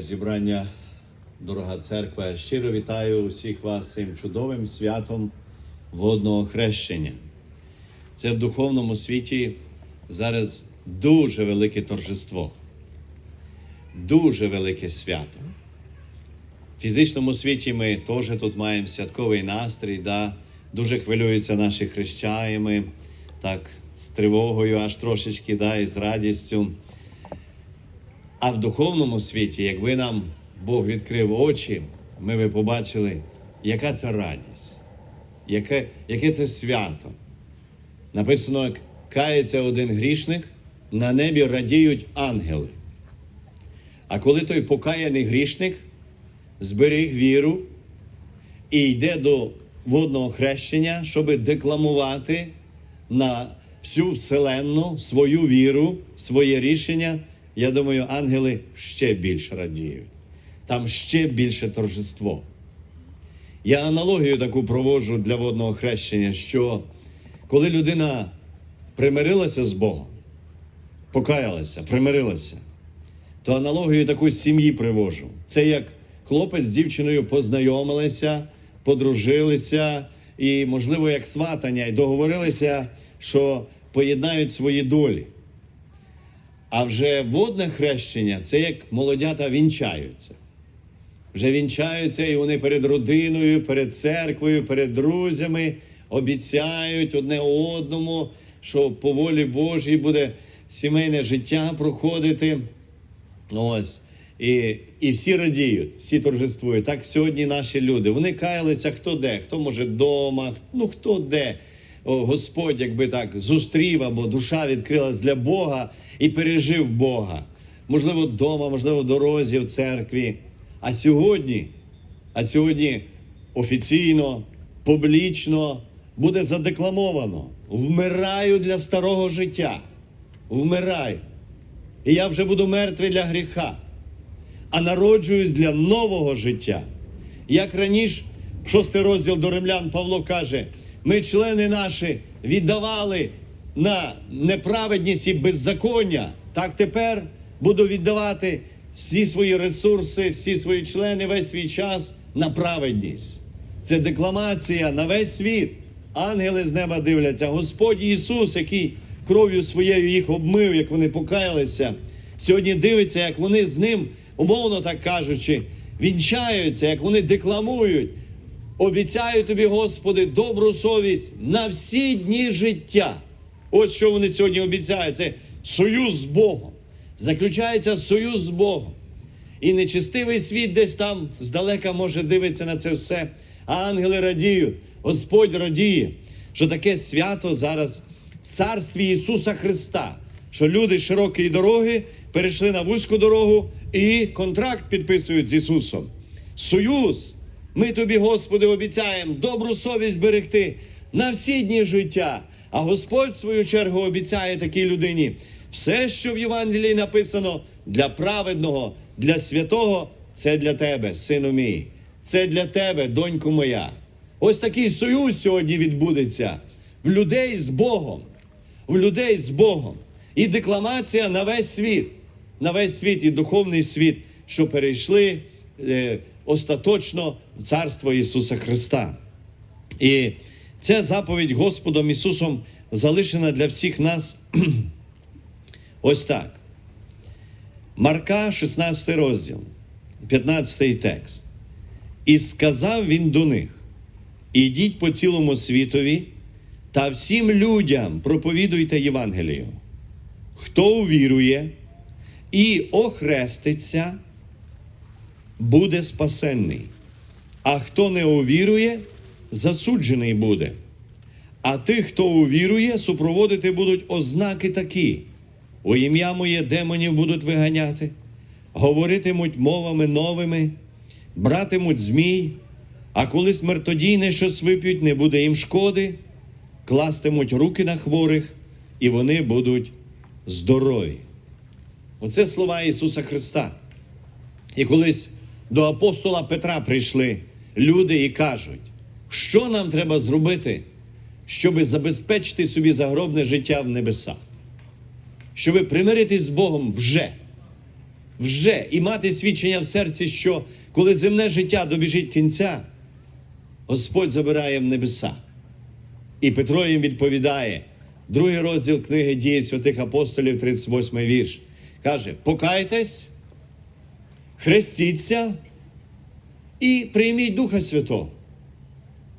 Зібрання, дорога церква, щиро вітаю усіх вас цим чудовим святом водного хрещення. Це в духовному світі зараз дуже велике торжество, дуже велике свято. В фізичному світі ми теж тут маємо святковий настрій, да? дуже хвилюються наші хрещаємо, так, з тривогою аж трошечки, да, і з радістю. А в духовному світі, якби нам Бог відкрив очі, ми би побачили, яка це радість, яке, яке це свято. Написано, як кається один грішник, на небі радіють ангели. А коли той покаяний грішник зберіг віру і йде до водного хрещення, щоб декламувати на всю вселенну свою віру, своє рішення, я думаю, ангели ще більше радіють. Там ще більше торжество. Я аналогію таку проводжу для водного хрещення, що коли людина примирилася з Богом, покаялася, примирилася, то аналогію таку з сім'ї привожу. Це як хлопець з дівчиною познайомилися, подружилися, і, можливо, як сватання, і договорилися, що поєднають свої долі. А вже водне хрещення це як молодята вінчаються. Вже вінчаються, і вони перед родиною, перед церквою, перед друзями обіцяють одне одному, що по волі Божій буде сімейне життя проходити. Ось. І, і всі радіють, всі торжествують. Так сьогодні наші люди. Вони каялися хто де, хто може вдома, ну хто де. О, Господь, якби так зустрів, або душа відкрилась для Бога і пережив Бога. Можливо, вдома, можливо, в дорозі, в церкві. А сьогодні, а сьогодні офіційно, публічно буде задекламовано: вмираю для старого життя. Вмираю. І я вже буду мертвий для гріха, а народжуюсь для нового життя. Як раніше, шостий розділ до римлян Павло каже: ми, члени наші, віддавали на неправедність і беззаконня. Так тепер буду віддавати всі свої ресурси, всі свої члени, весь свій час на праведність. Це декламація на весь світ. Ангели з неба дивляться. Господь Ісус, який кров'ю своєю їх обмив, як вони покаялися, сьогодні дивиться, як вони з ним, умовно так кажучи, вінчаються, як вони декламують. Обіцяю тобі, Господи, добру совість на всі дні життя. Ось що вони сьогодні обіцяють. Це союз з Богом. Заключається союз з Богом. І нечистивий світ десь там здалека може дивитися на це все. А ангели радіють, Господь радіє, що таке свято зараз в царстві Ісуса Христа, що люди широкої дороги перейшли на вузьку дорогу і контракт підписують з Ісусом. Союз. Ми тобі, Господи, обіцяємо добру совість берегти на всі дні життя. А Господь, в свою чергу, обіцяє такій людині все, що в Євангелії написано для праведного, для святого, це для тебе, сину мій. Це для тебе, доньку моя. Ось такий союз сьогодні відбудеться в людей з Богом. В людей з Богом. І декламація на весь світ, на весь світ і духовний світ, що перейшли е, остаточно в Царство Ісуса Христа. І ця заповідь Господом Ісусом залишена для всіх нас ось так. Марка, 16 розділ, 15 текст. І сказав він до них: ідіть по цілому світові та всім людям проповідуйте Євангелію. Хто увірує і охреститься, буде спасенний, а хто не увірує, засуджений буде. А тих, хто увірує, супроводити будуть ознаки такі. У ім'я моє демонів будуть виганяти, говоритимуть мовами новими, братимуть змій, а коли смертодійне щось вип'ють, не буде їм шкоди, кластимуть руки на хворих, і вони будуть здорові. Оце слова Ісуса Христа. І колись до апостола Петра прийшли люди і кажуть, що нам треба зробити, щоб забезпечити собі загробне життя в небесах, щоб примиритись з Богом вже. вже і мати свідчення в серці, що коли земне життя добіжить кінця, Господь забирає в небеса. І Петро їм відповідає, другий розділ книги дії святих апостолів, 38 вірш. Каже: покайтесь, хрестіться і прийміть Духа Святого.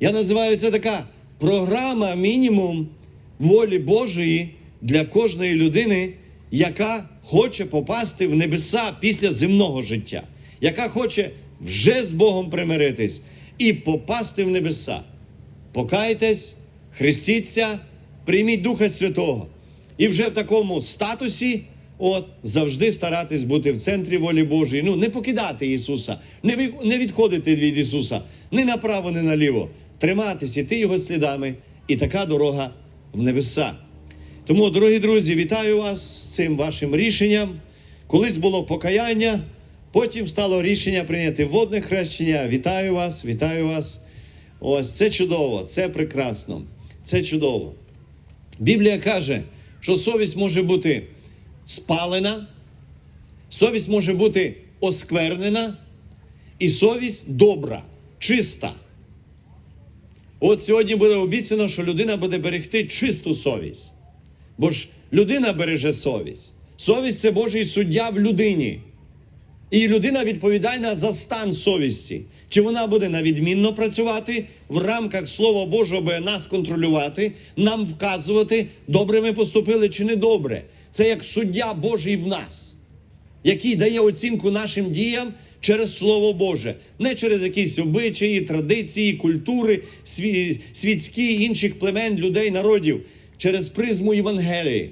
Я називаю це така програма мінімум волі Божої для кожної людини, яка хоче попасти в небеса після земного життя, яка хоче вже з Богом примиритись і попасти в небеса. Покайтесь, хрестіться, прийміть Духа Святого. І вже в такому статусі от, завжди старатись бути в центрі волі Божої. Ну, не покидати Ісуса, не відходити від Ісуса ні направо, ні наліво. Триматись, іти Його слідами, і така дорога в небеса. Тому, дорогі друзі, вітаю вас з цим вашим рішенням. Колись було покаяння, потім стало рішення прийняти водне хрещення. Вітаю вас, вітаю вас. Ось це чудово, це прекрасно, це чудово. Біблія каже, що совість може бути спалена, совість може бути осквернена, і совість добра, чиста. От сьогодні буде обіцяно, що людина буде берегти чисту совість. Бо ж людина береже совість. Совість це Божий суддя в людині. І людина відповідальна за стан совісті. Чи вона буде навідмінно працювати в рамках Слова Божого, аби нас контролювати, нам вказувати, добре ми поступили чи не добре. Це як суддя Божий в нас, який дає оцінку нашим діям через Слово Боже, не через якісь обичаї, традиції, культури, сві- світські інших племен, людей, народів, через призму Євангелії.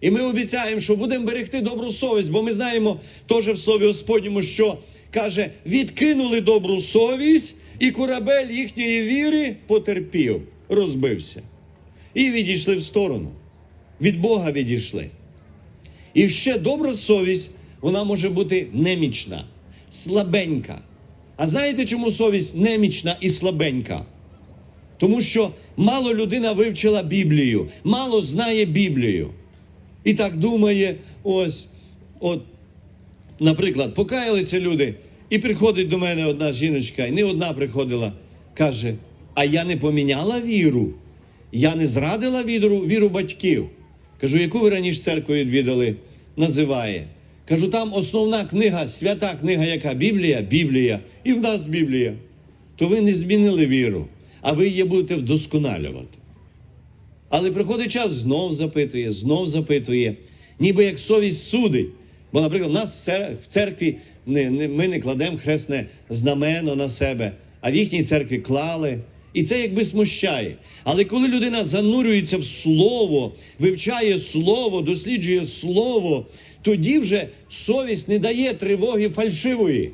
І ми обіцяємо, що будемо берегти добру совість, бо ми знаємо теж в Слові Господньому, що каже, відкинули добру совість, і корабель їхньої віри потерпів, розбився. І відійшли в сторону. Від Бога відійшли. І ще добра совість, вона може бути немічна, слабенька. А знаєте, чому совість немічна і слабенька? Тому що мало людина вивчила Біблію, мало знає Біблію. І так думає, ось, от, наприклад, покаялися люди, і приходить до мене одна жіночка, і не одна приходила, каже: А я не поміняла віру, я не зрадила віру, віру батьків. Кажу, яку ви раніше церкву відвідали? Називає. Кажу, там основна книга, свята книга, яка Біблія, Біблія, і в нас Біблія. То ви не змінили віру, а ви її будете вдосконалювати. Але приходить час, знов запитує, знов запитує, ніби як совість судить. Бо, наприклад, нас в церкві ми не кладемо хресне знамено на себе, а в їхній церкві клали. І це якби смущає. Але коли людина занурюється в слово, вивчає слово, досліджує слово, тоді вже совість не дає тривоги фальшивої,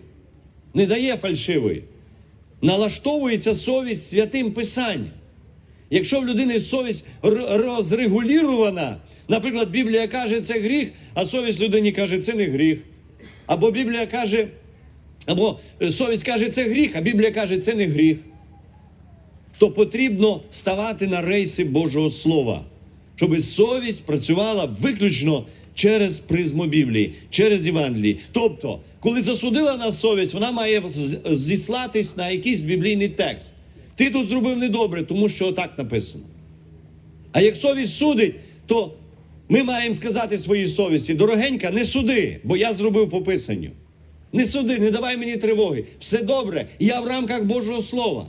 не дає фальшивої. Налаштовується совість святим писанням. Якщо в людини совість розрегулірована, наприклад, Біблія каже, це гріх, а совість людині каже, це не гріх. Або Біблія каже, або е, совість каже, це гріх, а Біблія каже, це не гріх. То потрібно ставати на рейси Божого Слова, щоб совість працювала виключно через призму Біблії, через Євангелії. Тобто, коли засудила нас совість, вона має зіслатись на якийсь біблійний текст. Ти тут зробив недобре, тому що отак написано. А як совість судить, то ми маємо сказати своїй совісті: дорогенька, не суди, бо я зробив по писанню. Не суди, не давай мені тривоги. Все добре, я в рамках Божого Слова.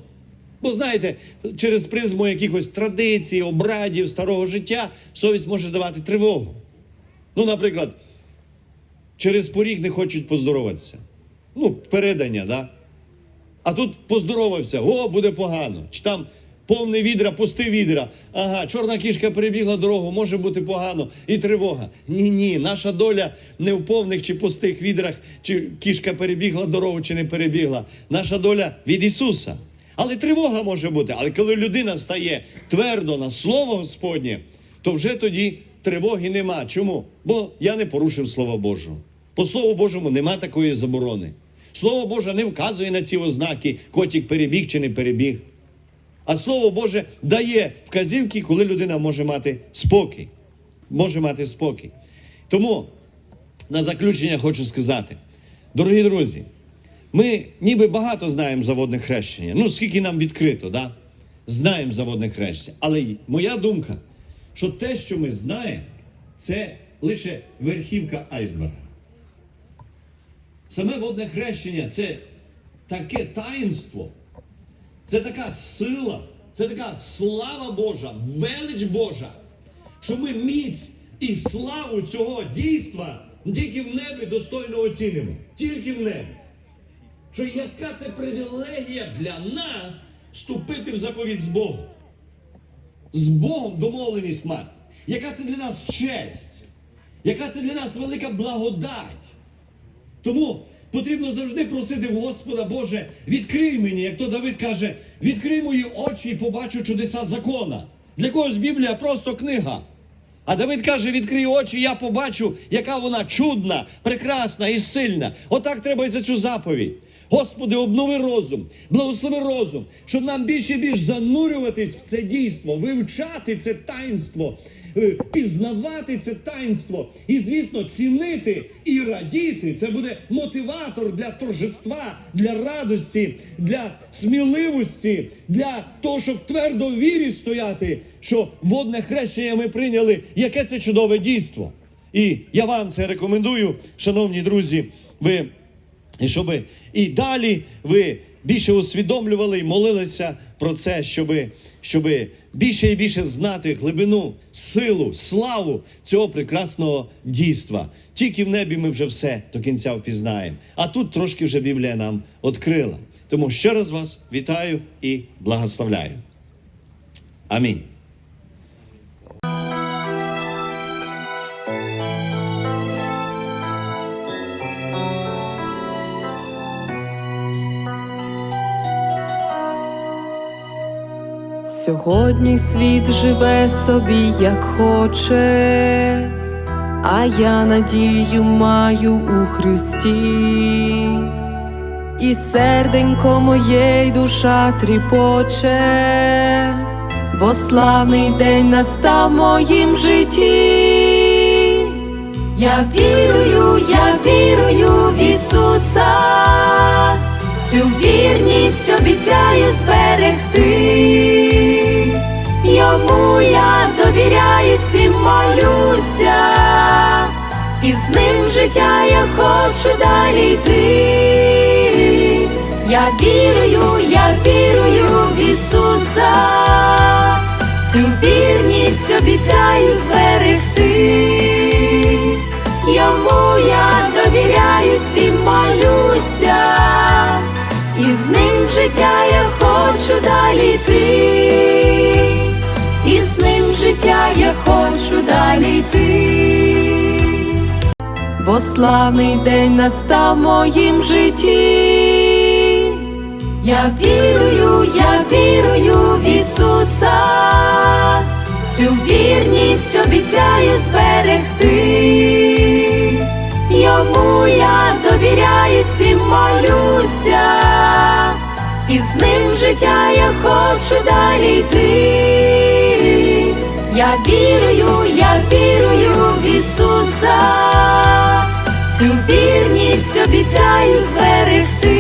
Бо знаєте, через призму якихось традицій, обрадів, старого життя совість може давати тривогу. Ну, наприклад, через поріг не хочуть поздороватися. Ну, передання, да? А тут поздоровався, о, буде погано. Чи там повне відра, пусти відра. Ага, чорна кішка перебігла дорогу, може бути погано. І тривога. Ні, ні, наша доля не в повних чи пустих відрах, чи кішка перебігла дорогу, чи не перебігла. Наша доля від Ісуса. Але тривога може бути. Але коли людина стає твердо на Слово Господнє, то вже тоді тривоги нема. Чому? Бо я не порушив Слова Божого. По Слову Божому нема такої заборони. Слово Боже не вказує на ці ознаки, котик перебіг чи не перебіг. А Слово Боже дає вказівки, коли людина може мати спокій. Може мати спокій. Тому на заключення хочу сказати. Дорогі друзі, ми ніби багато знаємо за водне хрещення. Ну, скільки нам відкрито, да? знаємо за водне хрещення. Але моя думка, що те, що ми знаємо, це лише верхівка айсберга. Саме водне хрещення це таке таїнство, це така сила, це така слава Божа, велич Божа, що ми міць і славу цього дійства тільки в небі достойно оцінимо. Тільки в небі. Що яка це привілегія для нас вступити в заповідь з Богом? З Богом домовленість мати. Яка це для нас честь? Яка це для нас велика благодать? Тому потрібно завжди просити Господа Боже, відкрий мені, як то Давид каже, відкрий мої очі і побачу чудеса закона. Для когось Біблія просто книга. А Давид каже: відкрий очі, я побачу, яка вона чудна, прекрасна і сильна. Отак треба і за цю заповідь. Господи, обнови розум, благослови розум, щоб нам більше і більш занурюватись в це дійство, вивчати це таїнство, е, пізнавати це таїнство і, звісно, цінити і радіти. Це буде мотиватор для торжества, для радості, для сміливості, для того, щоб твердо в вірі стояти, що водне хрещення ми прийняли, яке це чудове дійство. І я вам це рекомендую, шановні друзі. Ви і щоб і далі ви більше усвідомлювали і молилися про це, щоб, щоб більше і більше знати глибину, силу, славу цього прекрасного дійства. Тільки в небі ми вже все до кінця впізнаємо. А тут трошки вже Біблія нам відкрила. Тому ще раз вас вітаю і благословляю. Амінь. Сьогодні світ живе собі як хоче, а я надію маю у Христі, і серденько моє й душа тріпоче, бо славний день настав в моїм житті. Я вірую, я вірую в Ісуса, цю вірність обіцяю зберегти. Йому я довіряюсь і молюся, і з ним життя я хочу далі йти. Я вірую, я вірую в Ісуса, цю вірність обіцяю зберегти. Йому я довіряюсь і молюся, і з ним життя я хочу далі йти, і з ним життя я хочу далі йти, бо славний день настав в моїм житті. Я вірую, я вірую в Ісуса, цю вірність обіцяю зберегти. Йому я довіряюсь і молюся, і з ним життя я хочу далі йти. Я вірую, я вірую в Ісуса, цю вірність обіцяю зберегти.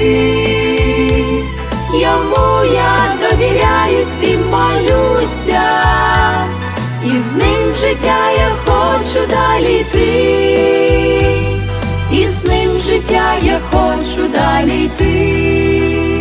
Йому я довіряюсь і молюся, і з ним життя я хочу далі йти, і з ним життя я хочу далі йти.